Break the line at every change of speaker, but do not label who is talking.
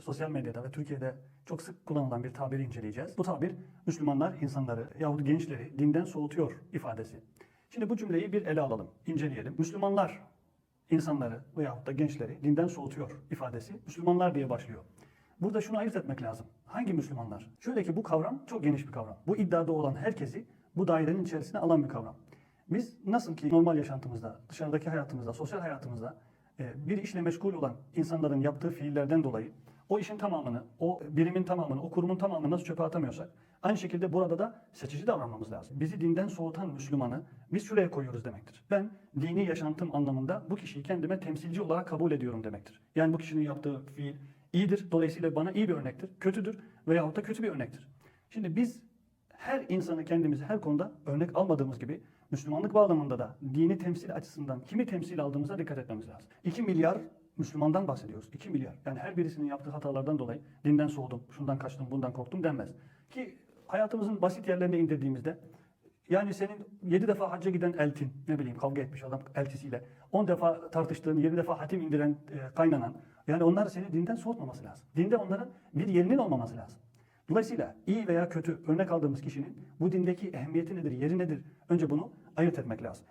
sosyal medyada ve Türkiye'de çok sık kullanılan bir tabiri inceleyeceğiz. Bu tabir Müslümanlar insanları yahut gençleri dinden soğutuyor ifadesi. Şimdi bu cümleyi bir ele alalım, inceleyelim. Müslümanlar insanları veyahut da gençleri dinden soğutuyor ifadesi Müslümanlar diye başlıyor. Burada şunu ayırt etmek lazım. Hangi Müslümanlar? Şöyle ki bu kavram çok geniş bir kavram. Bu iddiada olan herkesi bu dairenin içerisine alan bir kavram. Biz nasıl ki normal yaşantımızda, dışarıdaki hayatımızda, sosyal hayatımızda e, bir işle meşgul olan insanların yaptığı fiillerden dolayı o işin tamamını, o birimin tamamını, o kurumun tamamını nasıl çöpe atamıyorsak aynı şekilde burada da seçici davranmamız lazım. Bizi dinden soğutan Müslümanı biz şuraya koyuyoruz demektir. Ben dini yaşantım anlamında bu kişiyi kendime temsilci olarak kabul ediyorum demektir. Yani bu kişinin yaptığı fiil iyidir, dolayısıyla bana iyi bir örnektir, kötüdür veyahut da kötü bir örnektir. Şimdi biz her insanı kendimizi her konuda örnek almadığımız gibi Müslümanlık bağlamında da dini temsil açısından kimi temsil aldığımıza dikkat etmemiz lazım. 2 milyar Müslümandan bahsediyoruz. 2 milyar. Yani her birisinin yaptığı hatalardan dolayı dinden soğudum, şundan kaçtım, bundan korktum denmez. Ki hayatımızın basit yerlerine indirdiğimizde yani senin 7 defa hacca giden eltin, ne bileyim kavga etmiş adam eltisiyle, 10 defa tartıştığın, 7 defa hatim indiren e, kaynanan, yani onlar seni dinden soğutmaması lazım. Dinde onların bir yerinin olmaması lazım. Dolayısıyla iyi veya kötü örnek aldığımız kişinin bu dindeki ehemmiyeti nedir, yeri nedir? Önce bunu ayırt etmek lazım.